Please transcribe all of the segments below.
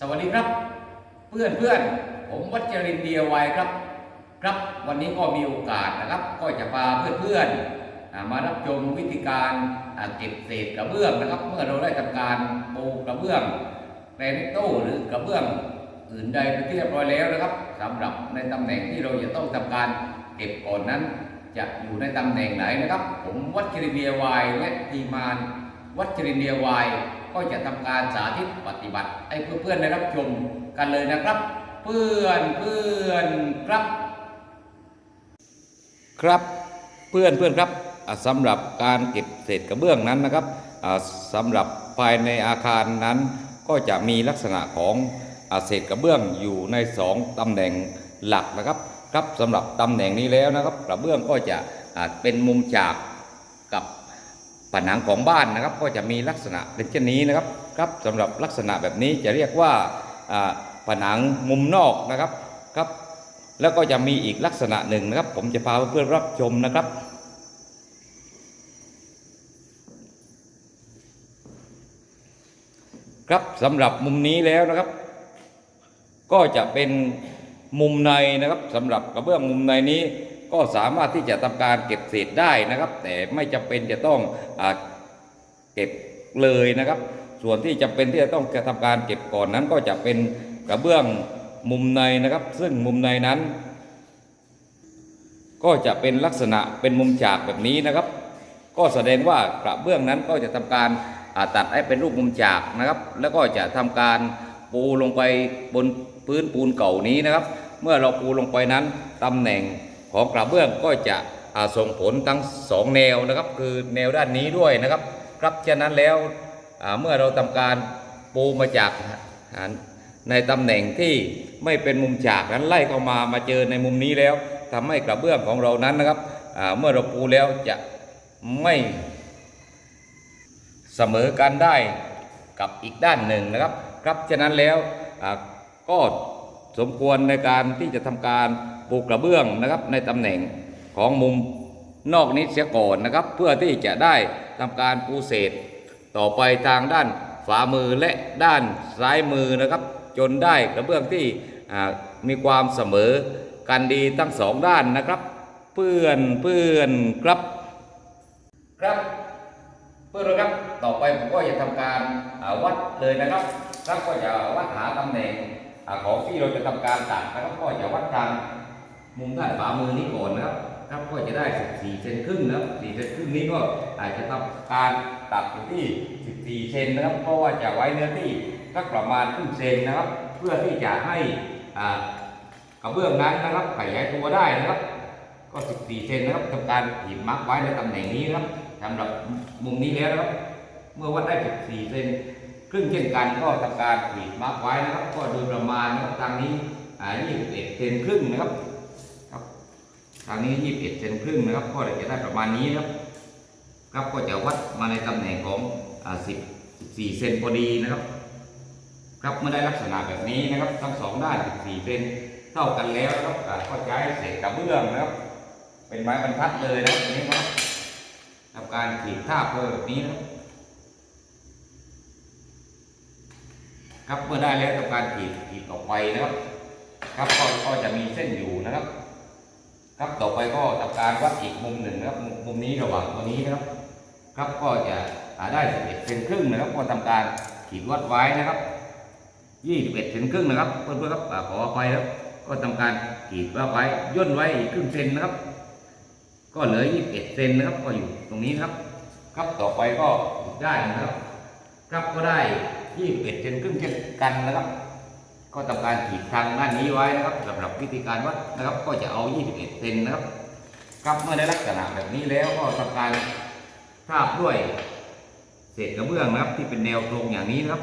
สวัสดีครับเพื่อนเพื่อนผมวัชรินเดียวัยครับ ครับวันนี้ก็มีโอกาสนะครับ ก็จะพาเพื่อนเพื่อนๆมารับชมวิธีการเก็บเศษกระเบื้องนะครับ เมื่อเราได้ทำการปูกระเบื้องแกรนโต้หรือกระเบื้องอื่นใดเป็นที่เรียบร้อยแล้วนะครับสำหรับในตำแหน่งที่เราจะต้องทำการเก็บก่อนนั้น จะอยู่ในตำแหน่งไหนนะครับ ผมวัชรินเดียวัยและทีมานวัชรินเดียวาย ก็จะทำการสาธิตปฏิบัติให้เพื่อนๆได้รับชมกันเลยนะครับ เพื่อนเพื่อนครับ ครับเพื่อนเพื่อนครับอ่าสำหรับการเก็บเศษกระเบื้องนั้นนะครับอ่าสำหรับภายในอาคารนั้น ก็จะมีลักษณะของอเศษกระเบื้องอยู่ในสองตำแหน่งหลักนะครับ ครับสำหรับตำแหน่งนี้แล้วนะครับ กระเบื้องก็จะเป็นมุมจาก ผนังของบ้านนะครับ ก็จะมีลักษณะเป็นเช่นนี้นะครับครับสำหรับลักษณะแบบนี้จะเรียกว่าผนังมุมนอกนะครับครับแล้วก็จะมีอีกลักษณะหนึ่งนะครับ ผมจะพาเพื่อนรับชมนะครับ ครับสำหรับมุมนี้แล้วนะครับ ก็จะเป็นมุมในนะครับสำหรับกระเบื้องมุมในนี้ ก็สามารถที่จะทำการเก็บเศษได้นะครับ แต่ไม่จำเป็นจะต้องอเก็บเลยนะครับ ส่วนที่จำเป็นที่จะต้องจะทำการเก็บก่อนนั้น ก็จะเป็นกระเบื้องมุมในนะครับ ซึ่งมุมในนั้น ก็จะเป็นลักษณะเป็นมุมฉากแบบนี้นะครับ ก็แสดงว่ากระเบื้องนั้นก็จะทำการตัดให้เป็นรูปมุมฉากนะครับ แล้วก็จะทำการปูลงไปบนพื้นปูนเก่านี้นะครับ เมื่อเราปูลงไปนั้นตำแหน่ง ของกระเบื้องก็จะส่งผลทั้งสองแนวนะครับคือแนวด้านนี้ด้วยนะครับครับฉะนั้นแล้วเมื่อเราทำการปูมาจากในตำแหน่งที่ไม่เป็นมุมฉากนั้นไล่เข้ามามาเจอในมุมนี้แล้วทำให้กระเบื้องของเรานั้นนะครับเมื่อเราปูแล้วจะไม่เสมอกันได้กับอีกด้านหนึ่งนะครับ ครับฉะนั้นแล้วก็สมควรในการที่จะทำการ ปูกระเบื้องนะครับในตำแหน่งของมุมนอกนี้เสียก่อนนะครับ เพื่อที่จะได้ทำการปูเศษ ต่อไปทางด้านฝามือและด้านซ้ายมือนะครับ จนได้กระเบื้องที่มีความเสมอกันดีทั้งสองด้านนะครับ เพื่อนเพื่อนครับครับเพื่อนครับต่อไปผมก็จะทำการาวัดเลยนะครับครับก็จะวัดหาตำแหน่งอของที่เราจะทำการตัดนะครับก็จะวัดทาง มุมด้านขวามือนี้ก่อนนะครับครับก็จะได้ 14 เซนครึ่งนะครับ4เซนครึ่งนี้ก็อาจจะทำการตัดที่ 14 เซนนะครับ เพราะว่าจะไว้เนื้อที่สักประมาณครึ่งเซนนะครับ เพื่อที่จะให้กระเบื้องนั้นนะครับขยายตัวได้นะครับ ก็ 14 เซนนะครับทำการหีบมาร์กไว้ในตำแหน่งนี้นะครับสำหรับมุมนี้แล้วนะครับ เมื่อวัดได้ 14 เซนครึ่งเช่นกันก็ทำการหีบมาร์กไว้นะครับ ก็โดยประมาณนะครับทางนี้อ่า21 เซนครึ่งนะครับ ทางนี้ 21เซนครึ่งนะครับก็จะได้ประมาณนี้นะครับครับก็จะวัดมาในตำแหน่งของ10 14เซนพอดีนะครับ ครับเมื่อได้ลักษณะแบบนี้นะครับทั้งสองด้าน14เซนเท่ากันแล้วนะครับก็ใช้เศษกระเบื้องนะครับ เป็นไม้บรรทัดเลยนะครับนี้ครับทำการขีดท่าเพื่อแบบนี้นะครับครับเมื่อได้แล้วทำการขีดขีดออกไปนะครับ ครับก็ก็จะมีเส้นอยู่นะครับ ครับต่อไปก็ทำการวัดอีกมุมหนึ่งนะครับมุมนี้ระหว่างตัวนี้นะครับ ครับก็จะหาได้11เซนครึ่งนะครับ ก็ทำการขีดวัดไว้นะครับ21เซนครึ่งนะครับเพื่อนๆครับขออภัยครับก็ทำการขีดว่าไว้ย่นไว้อีกครึ่งเซนนะครับ ก็เหลือ 21เซนนะครับ ก็อยู่ตรงนี้นะครับ ครับต่อไปก็ได้นนะครับ ครับก็ได้21เซนครึ่งเช่นกันนะครับ ก็ทำการขีดทางด้านนี้ไว้นะครับสำหรับวิธีการวัดนะครับ ก็จะเอา 21เซนนะครับครับเมื่อได้ลักษณะแบบนี้แล้วก็ทำการทาบด้วยเศษกระเบื้องนะครับ ที่เป็นแนวตรงอย่างนี้นะครับ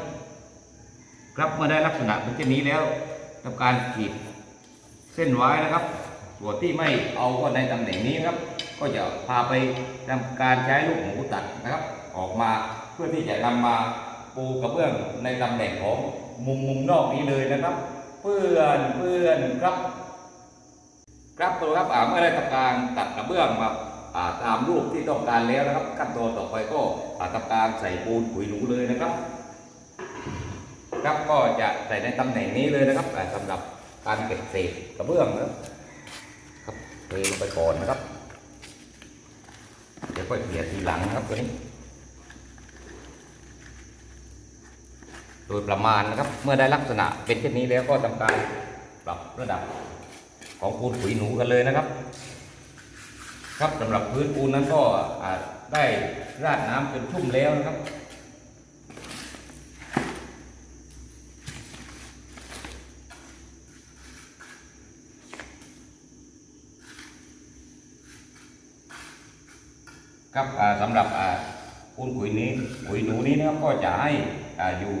ครับเมื่อได้ลักษณะเป็นเช่นนี้แล้วทำการขีดเส้นไว้นะครับส่วนที่ไม่เอาก็ในตำแหน่งนี้นครับ ก็จะพาไปทำการใช้ลูกหมูตัดนะครับ ออกมาเพื่อที่จะนำมาปูกระเบื้องในตำแหน่งของ มุมมุมนอกนี้เลยนะครับ เพื่อนเพื่อนครับครับตัวครับอ่าเมื่อได้ทำการตัดกระเบื้องมาอ่าตามรูปที่ต้องการแล้วนะครับ ขั้นตอนต่อไปก็อ่าทำการใส่ปูนขุยหนูเลยนะครับ ครับก็จะใส่ในตำแหน่งนี้เลยนะครับอ่าสำหรับการเก็บเศษกระเบื้องนะครับเทลงไปก่อนนะครับเดี๋ยวก็เขี่ยทีหลังนะครับตัวนี้ โดยประมาณนะครับ เมื่อได้ลักษณะเป็นเช่นนี้แล้วก็ทำการปรับระดับของปูนขุยหนูกันเลยนะครับ ครับสำหรับพื้นปูนนั้นก็อาจได้ราดน้ำจนชุ่มแล้วนะครับครับอ่าสำหรับปูนขุยนี้ขุยหนูนี้นะครับก็จะให้อยู่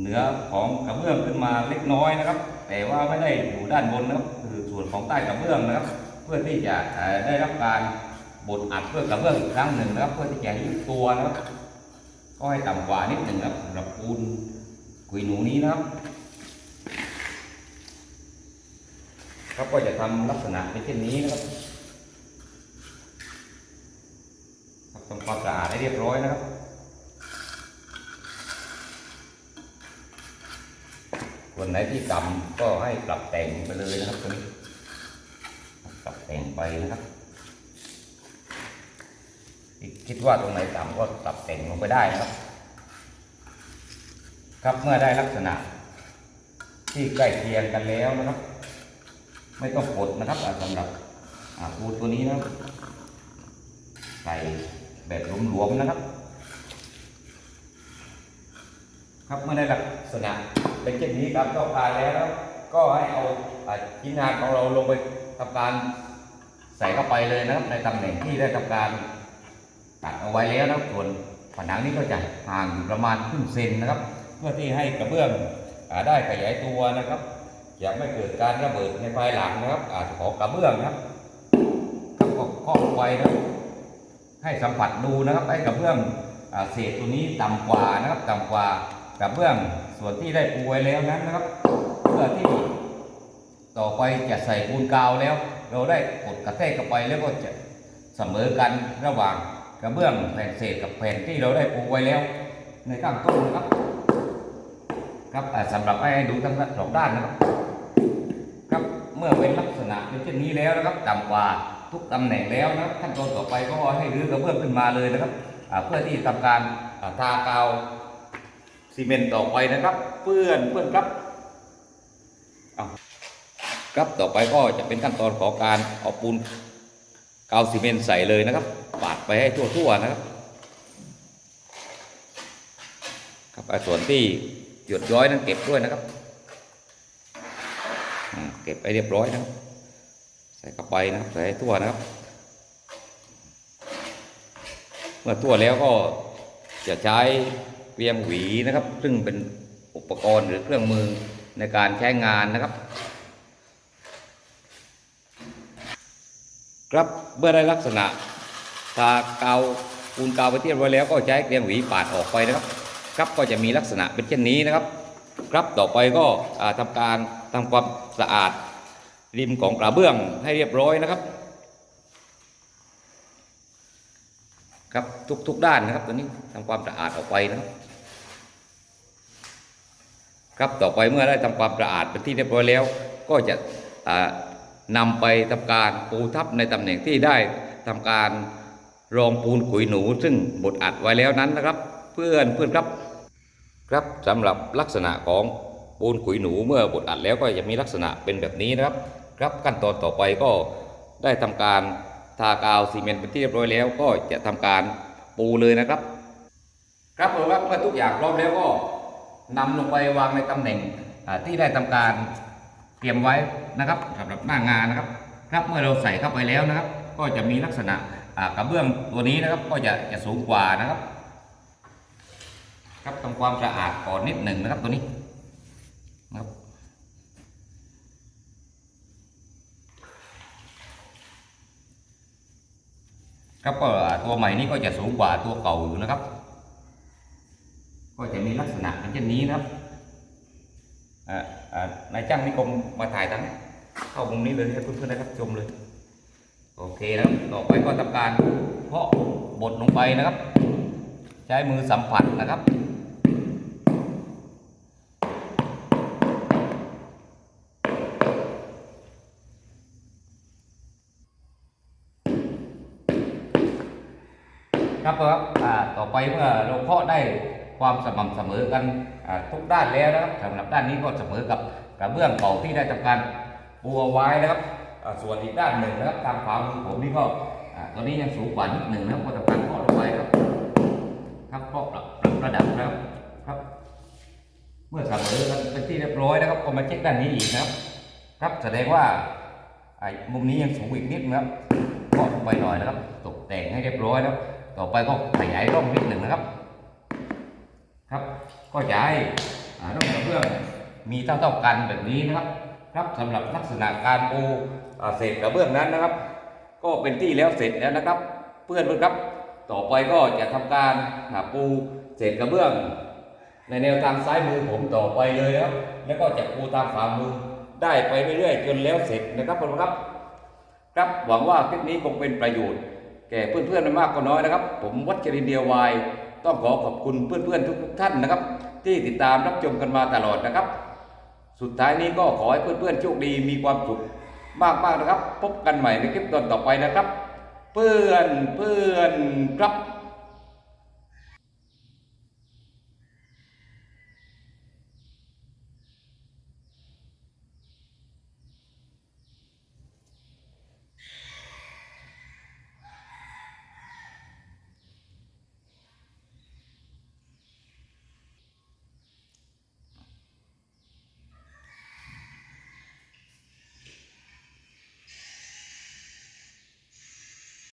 เหนือของกระเบื้องขึ้นมาเล็กน้อยนะครับ แต่ว่าไม่ได้อยู่ด้านบนนะครับคือส่วนของใต้กระเบื้องนะครับ เพื่อที่จะได้รับการบดอัดเพื่อกระเบื้องอีกครั้งหนึ่งนะครับ เพื่อที่จะยุบตัวนะครับก็ให้ต่ำกว่านิดหนึ่งครับสำหรับปูนขุยหนูนี้นะครับครับก็จะทำลักษณะเป็นเช่นนี้นะครับครับทำความสะอาดให้เรียบร้อยนะครับ ส่วนไหนที่ต่ำก็ให้ปรับแต่งไปเลยนะครับตัวนี้ปรับแต่งไปนะครับคิดว่าตรงไหนต่ำก็ปรับแต่งลงไปได้นะครับ ครับเมื่อได้ลักษณะ ที่ใกล้เคียงกันแล้วนะครับ ไม่ต้องกดนะครับอ่าสำหรับอ่าปูตัวนี้นะครับใส่แบบหลวมๆนะครับ ครับเมื่อได้ลักษณะ เป็นเช่นนี้ตามต้องการแล้ว ก็ให้เอาอ่าชิ้นงานของเราลงไปทำการใส่เข้าไปเลยนะครับ ในตำแหน่งที่ได้ทำการตัดเอาไว้แล้วนะครับส่วนผนังนี้ก็จะห่างอยู่ประมาณครึ่งเซนนะครับ เพื่อที่ให้กระเบื้องอได้ขยายตัวนะครับจะไม่เกิดการระเบิดในภายหลังนะครับอาจของกระเบื้องนะครับครับก็ข้อไว้นะให้สัมผัสดูนะครับไอ้กระเบื้องอเศษตัวนี้ต่ำกว่านะครับต่ำกว่ากระเบื้อง ส่วนที่ได้ปูไว้แล้วนั้นนะครับ เพื่อที่ต่อไปจะใส่ปูนกาวแล้ว เราได้กดกระแทกเข้าไปแล้วก็จะเสมอกันระหว่างกระเบื้องแผ่นเศษกับแผ่นที่เราได้ปูไว้แล้ว ในข้างต้นนะครับ ครับอ่าสำหรับให้ดูทั้งสองด้านนะครับ ครับเมื่อเป็นลักษณะเป็นเช่นนี้แล้วนะครับต่ำกว่าทุกตำแหน่งแล้วนะครับขั้นตอนต่อไปก็ให้รื้อกระเบื้องขึ้นมาเลยนะครับเพื่อที่ทำการทากาว ซีเมนต์ต่อไปนะครับ เพื่อนเพื่อนครับเอาครับต่อไปก็จะเป็นขั้นตอนของการเอาปูนกาวซีเมนต์ใส่เลยนะครับ ปาดไปให้ทั่วๆนะครับครับอ่าส่วนที่หยดย้อยนั้นเก็บด้วยนะครับอ่าเก็บไปเรียบร้อยนะครับใส่เข้าไปนะครับใส่ให้ทั่วนะครับ เมื่อทั่วแล้วก็จะใช้ เวียงหวีนะครับ ซึ่งเป็นอุปกรณ์หรือเครื่องมือในการใช้งานนะครับ ครับเมื่อได้ลักษณะทากาวปูนกาวไปเรียบร้อยแล้วก็ใช้เวียงหวีปาดออกไปนะครับ ครับก็จะมีลักษณะเป็นเช่นนี้นะครับ ครับต่อไปก็อ่าทำการทำความสะอาดริมของกระเบื้องให้เรียบร้อยนะครับ ครับทุกทุกด้านนะครับตัวนี้ทำความสะอาดออกไปนะครับ ครับต่อไปเมื่อได้ทำความสะอาดเป็นที่เรียบร้อยแล้ว ก็จะอ่านำไปทำการปูทับในตำแหน่งที่ได้ทำการรองปูนขุยหนู ซึ่งบดอัดไว้แล้วนั้นนะครับ เพื่อนเพื่อนครับครับสำหรับลักษณะของปูนขุยหนูเมื่อบดอัดแล้วก็จะมีลักษณะเป็นแบบนี้นะครับ ครับขั้นตอนต่อไปก็ได้ทำการทากาวซีเมนต์เป็นที่เรียบร้อยแล้ว ก็จะทำการปูเลยนะครับ ครับผมครับเมื่อทุกอย่างพร้อมแล้วก็ นำลงไปวางในตำแหน่งที่ได้ทำการเตรียมไว้นะครับสำหรับหน้างานนะครับครับเมื่อเราใส่เข้าไปแล้วนะครับ ก็จะมีลักษณะกระเบื้องตัวนี้นะครับก็จะจะสูงกว่านะครับ ครับทำความสะอาดก่อนนิดหนึ่งนะครับตัวนี้นะครับครับตัวใหม่นี้ก็จะสูงกว่าตัวเก่าอยู่นะครับ ก็จะมีลักษณะเป็นเช่นนี้นะครับนายจ้างนิคงมาถ่ายทั้งเข้ามุงนี้เลยให้เพื่อนๆนะครับชมเลยโอเคนะครับต่อไปก็ทำการเพาะบดลงไปนะครับ ใช้มือสัมผัสนะครับครับครับต่อไปเมื่อเราเพาะได้ ความสม่ำเสมอกันทุกด้านแล้วนะครับสำหรับด้านนี้ก็เสมอกับกระเบื้องเก่าที่ได้ทำการปูเอาไว้นะครับส่วนอีกด้านหนึ่งนะครับทางขวามือผมนี่ก็ตอนนี้ยังสูงกว่านิดหนึ่งนะครับก็ทำการเพาะลงไปครับครับเพาะปรับปรับระดับแล้วครับ เมื่อเสมอกันเป็นที่เรียบร้อยนะครับก็มาเช็คด้านนี้อีกนะครับ ครับแสดงว่าไอ้มุมนี้ยังสูงอีกนิดนะครับก็ลงไปหน่อยนะครับ ตกแต่งให้เรียบร้อยนะครับต่อไปก็ขยายร่องนิดหนึ่งนะครับ ครับ ก็จะให้ร่องกระเบื้องมีเท่าเท่าๆกันแบบนี้นะครับครับสำหรับลักษณะการปูเศษกระเบื้องนั้นนะครับ ก็เป็นที่แล้วเสร็จแล้วนะครับ เพื่อนเพื่อนครับ ต่อไปก็จะทำการหาปูเศษกระเบื้อง ในแนวทางซ้ายมือผมต่อไปเลยครับ แล้วก็จะปูตามฝ่ามือได้ไปเรื่อยๆจนแล้วเสร็จนะครับผมครับ ครับหวังว่าคลิปนี้คงเป็นประโยชน์ แก่เพื่อนๆไม่มากก็น้อยนะครับ ผมวัชรินเดียววาย ต้องขอขอบคุณเพื่อนๆทุก ๆ ท่านนะครับ ที่ติดตามรับชมกันมาตลอดนะครับ สุดท้ายนี้ก็ขอให้เพื่อนๆโชคดีมีความสุขมากๆนะครับ พบกันใหม่ในคลิปตอนต่อไปนะครับ เพื่อนเพื่อนครับ